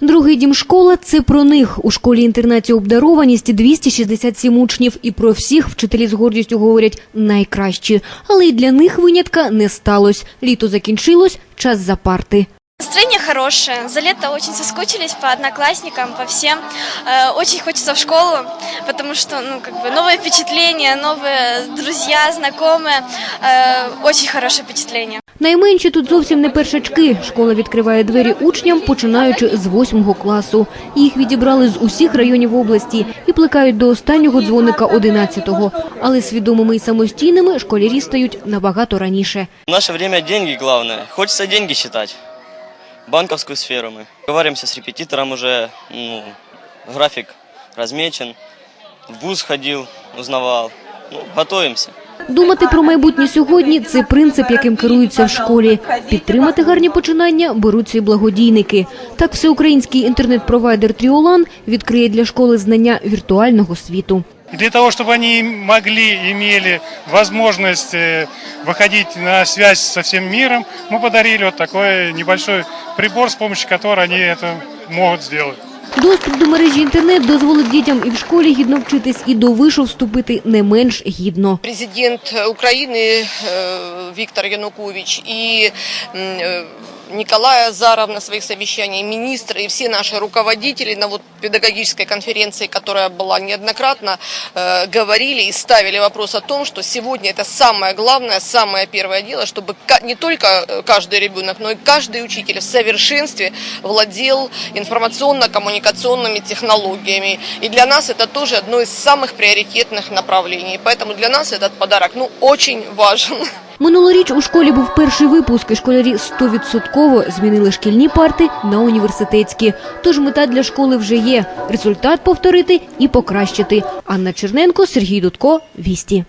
Другий дім школа це про них. У школі інтернаті обдарованість 267 учнів, і про всіх вчителі з гордістю говорять найкращі. Але й для них винятка не сталося. Літо закінчилось, час за парти Настроение хорошее. За лето очень соскучились по одноклассникам, по всем. Э, Очень хочется в школу, потому что, ну, как бы, новые впечатления, новые друзья, знакомые. Э, Очень хорошее впечатление. Найменші тут зовсім не першачки. Школа відкриває двері учням, починаючи з восьмого класу. Їх відібрали з усіх районів області і плекають до останнього дзвоника одинадцятого. Але свідомими і самостійними школярі стають набагато раніше. В наше время деньги главное. Хочется деньги считать. Банковскую сферу мы. Говоримся с репетитором уже, ну, график размечен. В вуз ходил, узнавал. Ну, готовимся. Думати про майбутнє сьогодні це принцип, яким керуються в школі. Підтримати гарні починання беруться і благодійники. Так, всеукраїнський інтернет-провайдер Тріолан відкриє для школи знання віртуального світу. И для того, чтобы они могли, имели возможность э, выходить на связь со всем миром, мы подарили вот такой небольшой прибор, с помощью которого они это могут сделать. Доступ до мережі інтернет дозволить дітям і в школі гідно вчитись, і до вишу вступити не менш гідно. президент Украины э, Виктор Янукович и м, э, Николай Азаров на своих совещаниях, министры и все наши руководители на вот педагогической конференции, которая была неоднократно, э, говорили и ставили вопрос о том, что сегодня это самое главное, самое первое дело, чтобы не только э, каждый ребенок, но и каждый учитель в совершенстве владел информационно-коммуникационными технологиями. И для нас это тоже одно из самых приоритетных направлений. Поэтому для нас этот подарок ну, очень важен. Минулоріч у школі був перший випуск, і школярі стовідсотково змінили шкільні парти на університетські. Тож мета для школи вже є – результат повторити і покращити. Анна Черненко, Сергій Дудко, Вісті.